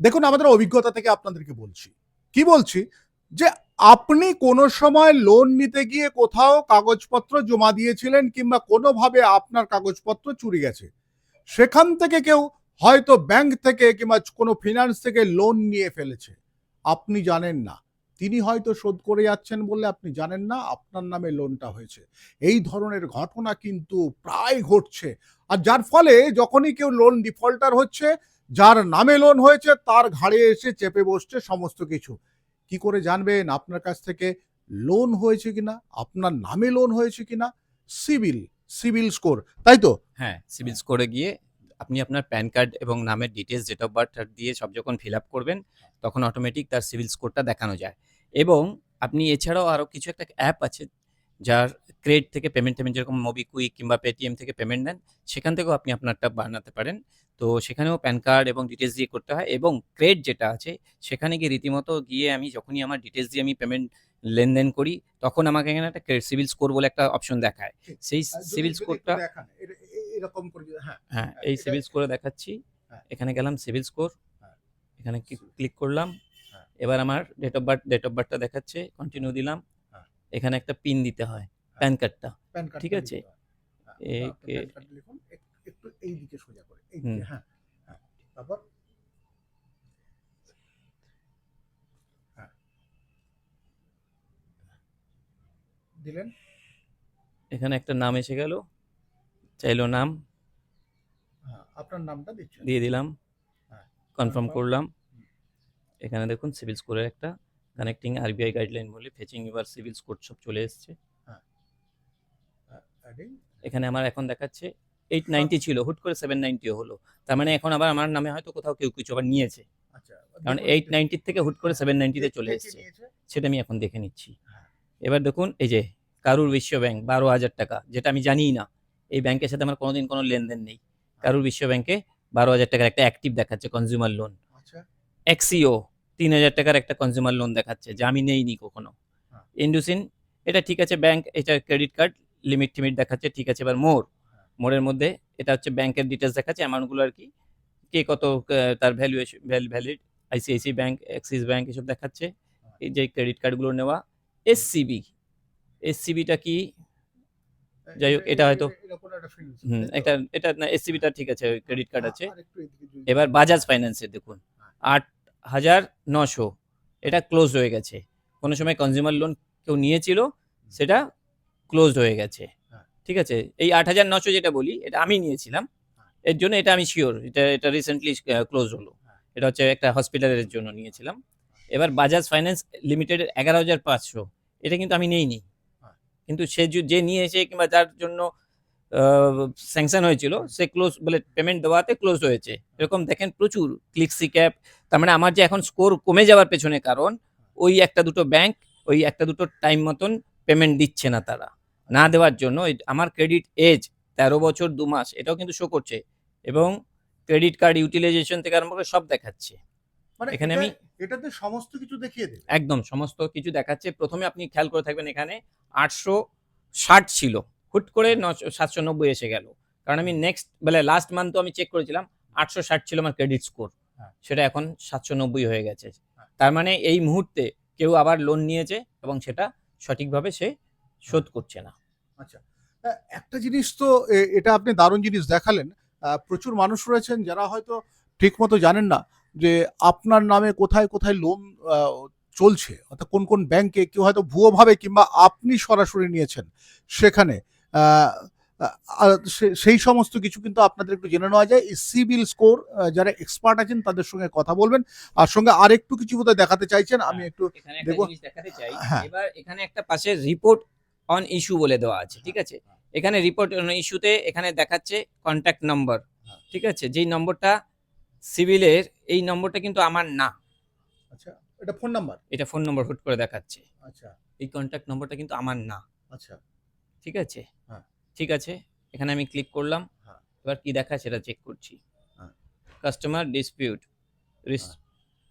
দেখুন, আমাদের অভিজ্ঞতা থেকে আপনাদেরকে বলছি। কি বলছি? যে আপনি কোনো সময় লোন নিতে গিয়ে কোথাও কাগজপত্র জমা দিয়েছিলেন কিংবা কোনোভাবে আপনার কাগজপত্র চুরি গেছে, সেখান থেকে কেউ হয়তো ব্যাংক থেকে কিংবা কোনো ফিনান্স থেকে লোন নিয়ে ফেলেছে। আপনি জানেন না। তিনি হয়তো শোধ করে যাচ্ছেন বলে আপনি জানেন না, আপনার নামে লোনটা হয়েছে। এই ধরনের ঘটনা কিন্তু প্রায় ঘটছে। আর যার ফলে যখনই কেউ লোন ডিফল্টার হচ্ছে যার নামে লোন হয়েছে, তার ঘাড়ে এসে চেপে বসছে সমস্ত কিছু। কি করে জানবেন আপনার কাছ থেকে লোন হয়েছে কিনা, আপনার নামে লোন হয়েছে কিনা? সিভিল সিভিল স্কোর, তাই তো? হ্যাঁ সিভিল স্কোরে গিয়ে আপনি আপনার প্যান কার্ড এবং নামের ডিটেলস ডেট অফ বার্থ দিয়ে সব যখন ফিল আপ করবেন, তখন অটোমেটিক তার সিভিল স্কোরটা দেখানো যায়। এবং আপনি এছাড়াও আরও কিছু একটা অ্যাপ আছে, যার ক্রেডিট থেকে পেমেন্ট টেমেন্ট যেরকম মোবিকুইক কিংবা পেটিএম থেকে পেমেন্ট নেন সেখান থেকেও আপনি আপনারটা বানাতে পারেন তো সেখানেও প্যান কার্ড এবং ডিটেলস দিয়ে করতে হয় এবং ক্রেড যেটা আছে সেখানে গিয়ে রীতিমতো গিয়ে আমি যখনই আমার ডিটেলস দিয়ে আমি পেমেন্ট লেনদেন করি তখন আমাকে এখানে একটা সিভিল স্কোর বলে একটা অপশন দেখায় সেই সিভিল স্কোরটা এরকম করে হ্যাঁ হ্যাঁ হ্যাঁ, এই সিভিল স্কোরে দেখাচ্ছি হ্যাঁ। এখানে গেলাম সিভিল স্কোর। এখানে ক্লিক করলাম। এবার আমার date of birth date of বার্থটা দেখাচ্ছে কন্টিনিউ দিলাম। এখানে একটা পিন দিতে হয় প্যান কার্ডটা। প্যান কার্ড ঠিক আছে। এ- কে- লিখুন। এক- একটু এই দিকে সোজা করে এই হ্যাঁ হ্যাঁ তারপর? হ্যাঁ। দিলেন? এখানে একটা নাম এসে গেল। চাইলো নাম। হ্যাঁ আপনার নামটা দিচ্ছেন। দিয়ে দিলাম। হ্যাঁ। কনফার্ম করলাম। এখানে দেখুন সিভিল স্কোরের একটা কানেক্টিং আরবিআই গাইডলাইন বলে ফেচিং এবার সিভিল স্কোর সব চলে এসছে। এখানে আমার এখন দেখাচ্ছে এইট নাইনটি ছিল হুট করে সেভেন নাইনটিও হলো। তার মানে এখন আবার আমার নামে হয়তো কোথাও কেউ কিছু আবার নিয়েছে। আচ্ছা কারণ এইট নাইনটির থেকে হুট করে সেভেন নাইনটিতে চলে এসছে। সেটা আমি এখন দেখে নিচ্ছি। হ্যাঁ। এবার দেখুন এই যে কারুর বিশ্ব ব্যাংক বারো হাজার টাকা যেটা আমি জানিই না এই ব্যাংকের সাথে আমার কোনোদিন কোনো লেনদেন নেই। কারুর বিশ্ব ব্যাংকে বারো হাজার টাকার একটা অ্যাক্টিভ দেখাচ্ছে কনজিউমার লোন এক্সিও তিন হাজার টাকার একটা কনজিউমার লোন দেখাচ্ছে যা আমি নেইনি কখনো। হ্যাঁ। ইন্ডুসিন এটা ঠিক আছে ব্যাংক এটা ক্রেডিট কার্ড লিমিট টিমিট দেখাচ্ছে ঠিক আছে এবার মোর। মোড়ের মধ্যে এটা হচ্ছে ব্যাংকের ডিটেলস দেখাচ্ছে অ্যামাউন্টগুলো আর কি। কে কত তার valuation valid ICICI bank Axis bank এসব দেখাচ্ছে। এই যে ক্রেডিট কার্ডগুলো নেওয়া এসসিবি এসসিবিটা কি? যাই হোক, এটা হয়তো- একটা হুম এটা এটা না এসসিবিটা ঠিক আছে ক্রেডিট কার্ড আছে। এবার বাজাজ ফাইন্যান্সের দেখুন আট হাজার নশো এটা ক্লোজ হয়ে গেছে। কোনো সময় কনজিউমার লোন কেউ নিয়েছিল সেটা ক্লোজ হয়ে গেছে। হ্যাঁ। ঠিক আছে? এই আট হাজার নশো যেটা বলি এটা আমি নিয়েছিলাম। হ্যাঁ। এর জন্য এটা আমি শিওর এটা এটা রিসেন্টলি ক্লোজ হলো। হ্যাঁ। এটা হচ্ছে একটা হসপিটালের জন্য নিয়েছিলাম। এবার বাজাজ ফাইন্যান্স লিমিটেড এগারো হাজার পাঁচশো। এটা কিন্তু আমি নেইনি। কিন্তু সে যে- যে নিয়েছে কিংবা যার জন্য স্যাংশন হয়েছিল সে ক্লোজ বলে পেমেন্ট দেওয়াতে ক্লোজ হয়েছে। এরকম দেখেন প্রচুর ক্লিকসি ক্যাপ তার মানে আমার যে এখন স্কোর কমে যাওয়ার পেছনে কারণ ওই একটা দুটো ব্যাংক ওই একটা দুটো টাইম মতন পেমেন্ট দিচ্ছে না তারা। না দেওয়ার জন্য আমার ক্রেডিট এজ তেরো বছর দু মাস এটাও কিন্তু শো করছে এবং ক্রেডিট কার্ড ইউটিলাইজেশন থেকে আরম্ভ করে সব দেখাচ্ছে। মানে এখানে আমি- এটাতে সমস্ত কিছু দেখিয়ে দেবে? একদম সমস্ত কিছু দেখাচ্ছে। প্রথমে আপনি খেয়াল করে থাকবেন এখানে আটশো ষাট ছিল। হুট করে নশো সাতশো নব্বই এসে গেল। কারণ আমি নেক্সট মানে লাস্ট মান্থ তো আমি চেক করেছিলাম আটশো ষাট ছিল আমার ক্রেডিট স্কোর হ্যাঁ। সেটা এখন সাতশো নব্বই হয়ে গেছে। হ্যাঁ। তার মানে এই মুহূর্তে কেউ আবার লোন নিয়েছে এবং সেটা সঠিকভাবে সে শোধ করছে না। আচ্ছা একটা জিনিস তো এটা আপনি দারুণ জিনিস দেখালেন। প্রচুর মানুষ রয়েছেন যারা হয়তো ঠিক মতো জানেন না যে আপনার নামে কোথায় কোথায় লোন চলছে। অর্থাৎ কোন কোন ব্যাংকে কেউ হয়তো ভুয়োভাবে কিংবা আপনি সরাসরি নিয়েছেন সেখানে। সেই সমস্ত কিছু কিন্তু আপনাদের একটু জেনে নেওয়া যায়। এই সিভিল স্কোর যারা এক্সপার্ট আছেন তাদের সঙ্গে কথা বলবেন। আর সঙ্গে আরেকটু কিছু বোধহয় দেখাতে চাইছেন আমি একটু এখানে একটা দেখাতে চাই। হ্যাঁ। এবার এখানে একটা পাশে রিপোর্ট অন ইস্যু বলে দেওয়া আছে ঠিক আছে? এখানে রিপোর্ট অন ইস্যুতে এখানে দেখাচ্ছে কন্ট্যাক্ট নম্বর। ঠিক আছে? যেই নম্বরটা সিভিলের এই নম্বরটা কিন্তু আমার না। আচ্ছা এটা ফোন নাম্বার এটা ফোন নম্বর হুট করে দেখাচ্ছে। আচ্ছা। এই কন্ট্যাক্ট নম্বরটা কিন্তু আমার না। আচ্ছা। ঠিক আছে? হ্যাঁ। ঠিক আছে? এখানে আমি ক্লিক করলাম। হ্যাঁ। এবার কি দেখা সেটা চেক করছি। হ্যাঁ। কাস্টমার ডিসপিউট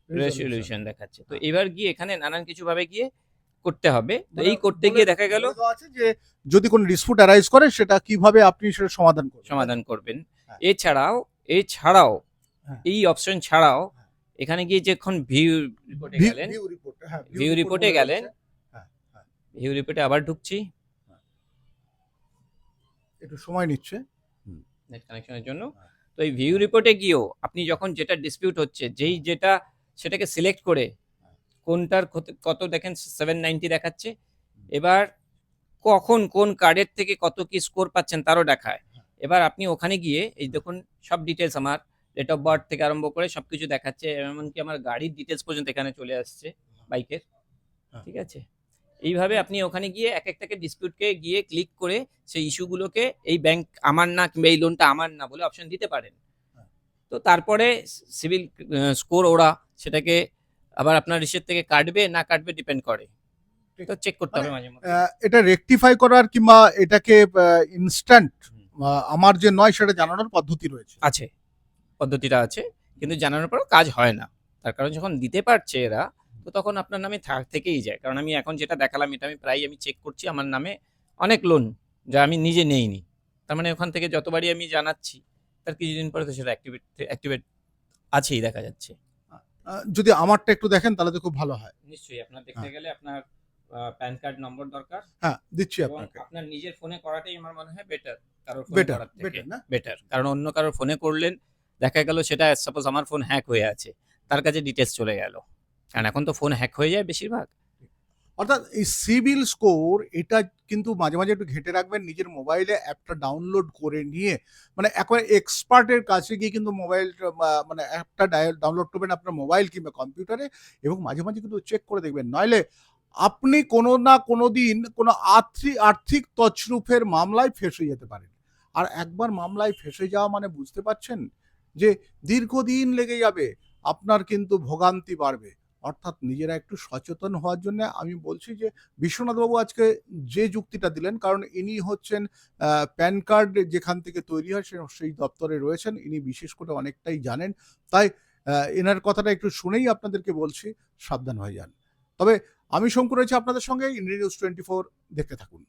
রেসলিউশন দেখাচ্ছে। তো এবার গিয়ে এখানে নানান কিছু ভাবে গিয়ে করতে হবে। তো এই মানে করতে গিয়ে দেখা গেল আছে যে যদি কোনো ডিসপুট অ্যারাইজ করে সেটা কীভাবে আপনি সেটা সমাধান করবেন? সমাধান করবেন। হ্যাঁ। এছাড়াও এছাড়াও হ্যাঁ। এই অপশন ছাড়াও এখানে গিয়ে যখন ভিউ রিপোর্টে গেলেন হ্যাঁ, এ বলে গেলেন। হ্যাঁ, হ্যাঁ, ভিউ রিপোর্টে আবার ঢুকছি। একটু সময় নিচ্ছে। নেট কানেকশনের জন্য। হ্যাঁ। তো এই ভিউ রিপোর্টে গিয়েও আপনি যখন যেটা ডিসপিউট হচ্ছে যেই যেটা সেটাকে সিলেক্ট করে কোনটার কত- কত দেখেন সেভেন নাইনটি দেখাচ্ছে। এবার কখন কোন কার্ডের থেকে কত কি স্কোর পাচ্ছেন তারও দেখায়। এবার আপনি ওখানে গিয়ে এই দেখুন সব ডিটেলস আমার ডেট অফ বার্থ থেকে আরম্ভ করে সব কিছু দেখাচ্ছে এমনকি আমার গাড়ির ডিটেলস পর্যন্ত এখানে চলে আসছে বাইকের। হ্যাঁ। ঠিক আছে? এইভাবে আপনি ওখানে গিয়ে এক একটাকে ডিসপিউটকে গিয়ে ক্লিক করে সেই ইস্যুগুলোকে এই ব্যাংক আমার না কিংবা এই লোনটা আমার না বলে অপশন দিতে পারেন। হ্যাঁ। তো তারপরে সিভিল স্কোর ওরা সেটাকে আবার আপনার রিসের থেকে কাটবে না কাটবে ডিপেন্ড করে। তো চেক করতে হবে মাঝে মধ্যে। এটা রেকটিফাই করার কিংবা এটাকে ইনস্ট্যান্ট আমার যে নয় সেটা জানানোর পদ্ধতি রয়েছে। আছে পদ্ধতিটা আছে কিন্তু জানানোর পরও কাজ হয় না। তার কারণ যখন দিতে পারছে এরা তো তখন আপনার নামে থেকেই যায়। কারণ আমি এখন যেটা দেখালাম এটা আমি প্রায় আমি চেক করছি আমার নামে অনেক লোন যা আমি নিজে নেইনি। তার মানে ওখান থেকে যতবারই আমি জানাচ্ছি তার কিছুদিন পরে তো সেটা অ্যাক্টিভেট অ্যাক্টিভেট আছেই দেখা যাচ্ছে। যদি আমারটা একটু দেখেন তাহলে তো খুব ভালো হয়। নিশ্চয়ই আপনার দেখতে গেলে আপনার প্যান কার্ড নম্বর দরকার। হ্যাঁ দিচ্ছি আপনাকে। আপনার নিজের ফোনে করাটাই আমার মনে হয় বেটার কারোর ফোনে বেটার বেটার না? বেটার কারণ অন্য কারোর ফোনে করলেন দেখা গেল সেটা সাপোজ আমার ফোন হ্যাক হয়ে আছে তার কাছে ডিটেলস চলে গেল। কারণ এখন তো ফোন হ্যাক হয়ে যায় বেশিরভাগ। অর্থাৎ এই সিভিল স্কোর এটা কিন্তু মাঝে মাঝে একটু ঘেটে রাখবেন, নিজের মোবাইলে অ্যাপটা ডাউনলোড করে নিয়ে মানে এখন এক্সপার্টের কাছে গিয়ে কিন্তু মোবাইল মানে অ্যাপটা ডাউনলোড করবেন আপনার মোবাইল কিংবা কম্পিউটারে এবং মাঝে মাঝে কিন্তু চেক করে দেখবেন। নইলে আপনি কোনো না কোনো দিন কোনো আর্থিক আর্থিক তছরূপের মামলায় ফেসে যেতে পারেন। আর একবার মামলায় ফেসে যাওয়া মানে বুঝতে পারছেন? যে দীর্ঘদিন লেগে যাবে, আপনার কিন্তু ভোগান্তি বাড়বে। অর্থাৎ নিজেরা একটু সচেতন হওয়ার জন্য আমি বলছি যে বিশ্বনাথবাবু আজকে যে যুক্তিটা দিলেন, কারণ ইনি হচ্ছেন প্যান কার্ড যেখান থেকে তৈরি হয় সে- সেই দপ্তরে রয়েছেন, ইনি বিশেষ করে অনেকটাই জানেন। তাই এনার কথাটা একটু শুনেই আপনাদেরকে বলছি, সাবধান হয়ে যান। তবে আমি শঙ্কর রয়েছি আপনাদের সঙ্গে, ইন্ডিয়া নিউজ টোয়েন্টি ফোর দেখতে থাকুন।